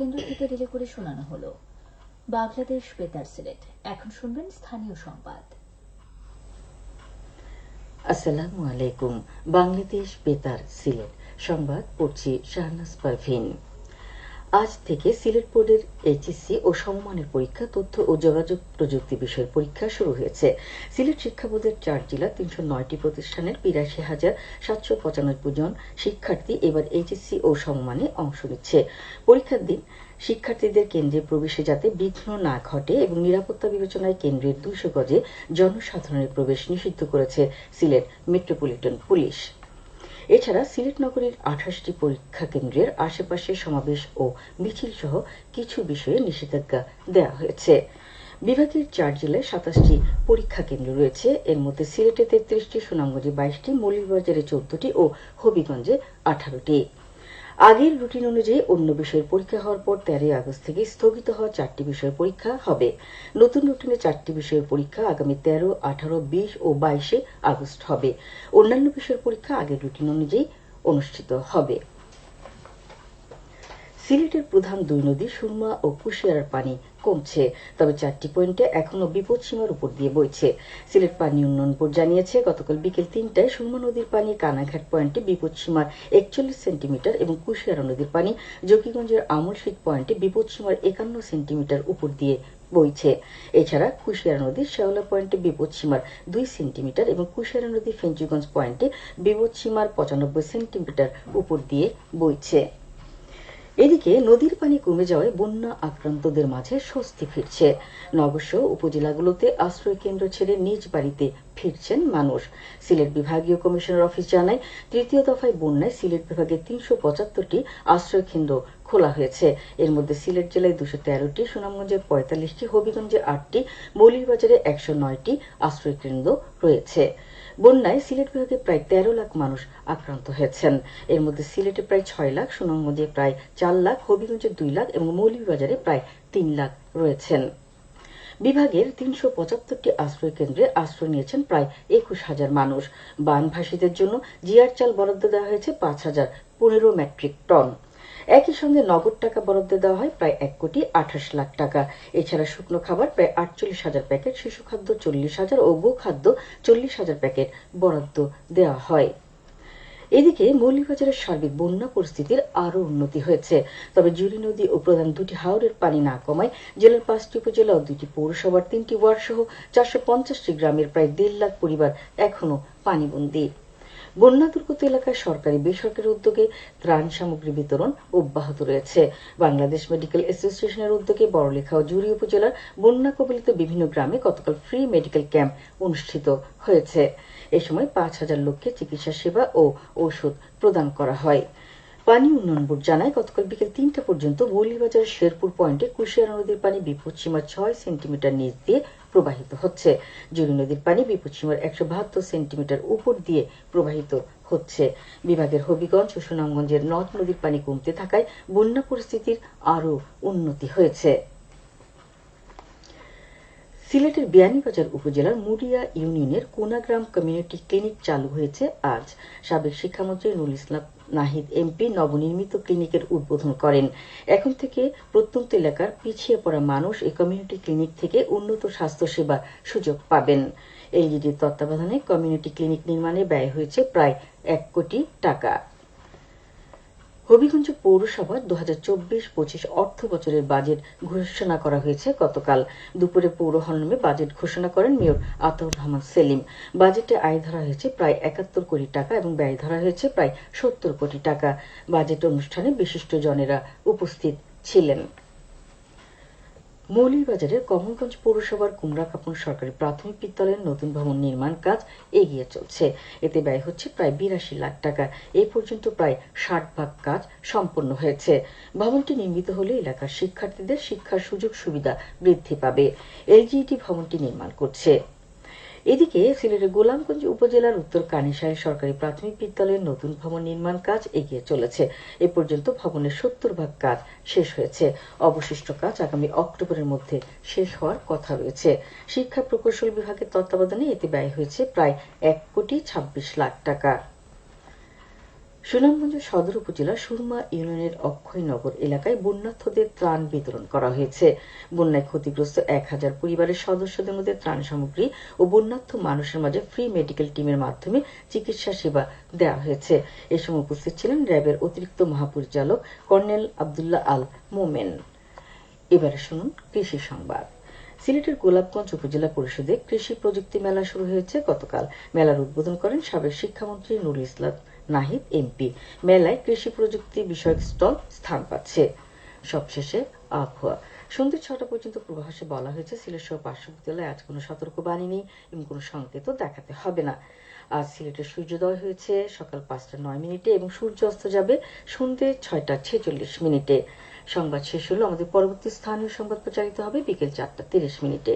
কেন্দ্র থেকে রিলে করে শোনানো হলো। বাংলাদেশ বেতার সিলেট। এখন শুনবেন স্থানীয় সংবাদ। আসসালামু আলাইকুম। বাংলাদেশ বেতার সিলেট। সংবাদ পড়ছি শাহনাজ পারভিন। আজ থেকে সিলেট বোর্ডের এইচএসসি ও সমমানের পরীক্ষা, তথ্য ও যোগাযোগ প্রযুক্তি বিষয়ের পরীক্ষা শুরু হয়েছে। সিলেট শিক্ষা বোর্ডের চার জেলা, তিনশো নয়টি প্রতিষ্ঠানের বিরাশি হাজার সাতশো পঁচানব্বই জন শিক্ষার্থী এবার এইচএসসি ও সম্মানে অংশ নিচ্ছে। পরীক্ষার দিন শিক্ষার্থীদের কেন্দ্রে প্রবেশে যাতে বিঘ্ন না ঘটে এবং নিরাপত্তা বিবেচনায় কেন্দ্রের দুইশো গজে জনসাধারণের প্রবেশ নিষিদ্ধ করেছে সিলেট মেট্রোপলিটন পুলিশ। এছাড়া সিলেট নগরীর আঠাশটি পরীক্ষা কেন্দ্রের আশেপাশে সমাবেশ ও মিছিল সহ কিছু বিষয়ে নিষেধাজ্ঞা দেওয়া হয়েছে। বিভাগের চার জেলায় সাতাশটি পরীক্ষা কেন্দ্র রয়েছে। এর মধ্যে সিলেটে তেত্রিশটি, সুনামগঞ্জে বাইশটি, মৌলভীবাজারে চোদ্দটি ও হবিগঞ্জে আঠারোটি। আগের রুটিন অনুযায়ী অন্য বিষয়ের পরীক্ষা হওয়ার পর তেরোই আগস্ট থেকে স্থগিত হওয়া চারটি বিষয়ের পরীক্ষা হবে। নতুন রুটিনে চারটি বিষয়ের পরীক্ষা আগামী তেরো, আঠারো, বিশ ও বাইশে আগস্ট হবে। অন্যান্য বিষয়ের পরীক্ষা আগের রুটিন অনুযায়ী অনুষ্ঠিত হবে। সিলেটের প্রধান দুই নদী সুরমা ও কুশিয়ারার পানি কমছে, তবে চারটি পয়েন্টে এখনও বিপদ সীমার উপর দিয়ে বইছে। সিলেট পানি উন্নয়ন বোর্ড জানিয়েছে, গতকাল বিকেল তিনটায় সুরমা নদীর পানি কানাঘাট পয়েন্টে বিপদ সীমার একচল্লিশ সেন্টিমিটার এবং কুশিয়ারা নদীর পানি জকিগঞ্জের আমলশীত পয়েন্টে বিপদ সীমার একান্ন সেন্টিমিটার উপর দিয়ে বইছে। এছাড়া কুশিয়ারা নদীর শেওলা পয়েন্টে বিপদ সীমার দুই সেন্টিমিটার এবং কুশিয়ারা নদীর ফেঞ্চুগঞ্জ পয়েন্টে বিপদসীমার পঁচানব্বই সেন্টিমিটার উপর দিয়ে বইছে। এদিকে নদীর পানি কমে যাওয়ায় বন্যা আক্রান্তদের মাঝে স্বস্তি ফিরছে। নগরসহ উপজেলাগুলোতে আশ্রয় কেন্দ্র ছেড়ে নিজ বাড়িতে ফিরছেন মানুষ। সিলেট বিভাগীয় কমিশনার অফিস জানায়, তৃতীয় দফায় বন্যায় সিলেট বিভাগের তিনশো পঁচাত্তরটি আশ্রয় কেন্দ্র খোলা হয়েছে। এর মধ্যে সিলেট জেলায় দুশো তেরোটি, সুনামগঞ্জে পঁয়তাল্লিশটি, হবিগঞ্জে আটটি, মৌলভীবাজারে একশো নয়টি আশ্রয় কেন্দ্র রয়েছে। বন্যায় সিলেট বিভাগে প্রায় তেরো লাখ মানুষ আক্রান্ত হয়েছেন। এর মধ্যে সিলেটে প্রায় ছয় লাখ সুনামগঞ্জে প্রায় চার লাখ, হবিগঞ্জে দুই লাখ এবং মৌলভীবাজারে প্রায় তিন লাখ রয়েছেন। বিভাগের তিনশো পঁচাত্তরটি আশ্রয় কেন্দ্রে আশ্রয় নিয়েছেন প্রায় একুশ হাজার মানুষ। বানভাসীদের জন্য জিয়ার চাল বরাদ্দ দেওয়া হয়েছে পাঁচ হাজার পনেরো মেট্রিক টন। একই সঙ্গে নগদ টাকা বরাদ্দ দেওয়া হয় প্রায় এক কোটি আঠাশ লাখ টাকা। এছাড়া শুকনো খাবার প্রায় আটচল্লিশ হাজার প্যাকেট, শিশু খাদ্য চল্লিশ হাজার ও গো খাদ্য চল্লিশ হাজার প্যাকেট বরাদ্দ দেওয়া হয়। এদিকে মৌলভীবাজারের সার্বিক বন্যা পরিস্থিতির আরও উন্নতি হয়েছে। তবে জুরি নদী ও প্রধান দুটি হাওরের পানি না কমায় জেলার পাঁচটি উপজেলা ও দুটি পৌরসভার তিনটি ওয়ার্ড সহ চারশো পঞ্চাশটি গ্রামের প্রায় দেড় লাখ পরিবার এখনও পানিবন্দী। বন্যা দুর্গত এলাকায় সরকারি বেসরকারি উদ্যোগে ত্রাণ সামগ্রী বিতরণ অব্যাহত রয়েছে। বাংলাদেশ মেডিকেল অ্যাসোসিয়েশনের উদ্যোগে বড়লেখা ও জুড়ি উপজেলার বন্যা কবলিত বিভিন্ন গ্রামে গতকাল ফ্রি মেডিকেল ক্যাম্প অনুষ্ঠিত হয়েছে। এ সময় পাঁচ হাজার লোককে চিকিৎসা সেবা ও ওষুধ প্রদান করা হয়। পানি উন্নয়ন বোর্ড জানায়, গতকাল বিকেল তিনটা পর্যন্ত মৌলিবাজারের শেরপুর পয়েন্টে কুশিয়ারা নদীর পানি বিপদসীমা ছয় সেন্টিমিটার নিচ দিয়ে প্রবাহিত হচ্ছে। জুরি নদীর পানি বিপদসীমার একশো বাহাত্তর সেন্টিমিটার উপর দিয়ে প্রবাহিত হচ্ছে। বিভাগের হবিগঞ্জ ও সুনামগঞ্জের নদ নদীর পানি কমতে থাকায় বন্যা পরিস্থিতির আরও উন্নতি হয়েছে। সিলেটের বিয়ানীবাজার উপজেলার মুড়িয়া ইউনিয়নের কোনাগ্রাম কমিউনিটি ক্লিনিক চালু হয়েছে আজ। সাবেক শিক্ষামন্ত্রী নুল ইসলাম নাহিদ এমপি নবনির্মিত ক্লিনিকের উদ্বোধন করেন। এখন থেকে প্রত্যন্ত এলাকার পিছিয়ে পড়া মানুষ এই কমিউনিটি ক্লিনিক থেকে উন্নত স্বাস্থ্যসেবা সুযোগ পাবেন। এলজিডির তত্ত্বাবধানে কমিউনিটি ক্লিনিক নির্মাণে ব্যয় হয়েছে প্রায় এক কোটি টাকা। হবিগঞ্জ পৌরসভা দু হাজার চব্বিশ পঁচিশ অর্থ বছরের বাজেট ঘোষণা করা হয়েছে গতকাল দুপুরে পৌর হলমে বাজেট ঘোষণা করেন মেয়র আতাউর রহমান সেলিম। বাজেটে আয় ধরা হয়েছে প্রায় একাত্তর কোটি টাকা এবং ব্যয় ধরা হয়েছে প্রায় সত্তর কোটি টাকা। বাজেট অনুষ্ঠানে বিশিষ্ট জনেরা উপস্থিত ছিলেন। মৌলভীবাজারের কমলগঞ্জ পৌরসভার কুমড়াকাপন সরকারি প্রাথমিক বিদ্যালয়ের নতুন ভবন নির্মাণ কাজ এগিয়ে চলছে। এতে ব্যয় হচ্ছে প্রায় বিরাশি লাখ টাকা। এ পর্যন্ত প্রায় ষাট ভাগ কাজ সম্পন্ন হয়েছে। ভবনটি নির্মিত হলে এলাকার শিক্ষার্থীদের শিক্ষার সুযোগ সুবিধা বৃদ্ধি পাবে। এলজিইটি ভবনটি নির্মাণ করছে। এদিকে সিলেটের গোলামগঞ্জ উপজেলার উত্তর কানিসায় সরকারি প্রাথমিক বিদ্যালয়ের নতুন ভবন নির্মাণ কাজ এগিয়ে চলেছে। এ পর্যন্ত ভবনের সত্তর ভাগ কাজ শেষ হয়েছে। অবশিষ্ট কাজ আগামী অক্টোবরের মধ্যে শেষ হওয়ার কথা রয়েছে। শিক্ষা প্রকৌশল বিভাগের তত্ত্বাবধানে এতে ব্যয় হয়েছে প্রায় এক কোটি ছাব্বিশ লাখ টাকা। সুনামগঞ্জ সদর উপজেলার সুরমা ইউনিয়নের অক্ষয়নগর এলাকায় বন্যার্থদের ত্রাণ বিতরণ করা হয়েছে। বন্যায় ক্ষতিগ্রস্ত এক হাজার পরিবারের সদস্যদের মধ্যে ত্রাণ সামগ্রী ও বন্যার্থ মানুষের মাঝে ফ্রি মেডিকেল টিমের মাধ্যমে চিকিৎসা সেবা দেওয়া হয়েছে। এ সময় উপস্থিত ছিলেন র্যাবের অতিরিক্ত মহাপরিচালক কর্নেল আবদুল্লাহ আল মোমেন। এবারে শুনুন কৃষি সংবাদ। সিলেটের গোলাপগঞ্জ উপজেলা পরিষদে কৃষি প্রযুক্তি মেলা শুরু হয়েছে গতকাল। মেলার উদ্বোধন করেন সাবেক শিক্ষামন্ত্রী নুরুল ইসলাম। নাহিদ, এমপি। মেলায় কৃষি প্রযুক্তি বিষয়ক স্টল স্থান পাচ্ছে। সবশেষে আবহাওয়া। সন্ধ্যে ছটা পর্যন্ত পূর্বাভাসে বলা হয়েছে সিলেট সহ পার্শ্ববর্তী আজ কোনো সতর্কবাণী নেই এবং কোনো সংকেতও দেখাতে হবে না। আজ সিলেটের সূর্যোদয় হয়েছে সকাল পাঁচটা নয় মিনিটে এবং সূর্য অস্ত যাবে সন্ধ্যে ছয়টা ছেচল্লিশ মিনিটে। সংবাদ শেষ হলো, আমাদের পরবর্তী স্থানীয় সংবাদ প্রচারিত হবে বিকেল চারটা তিরিশ মিনিটে।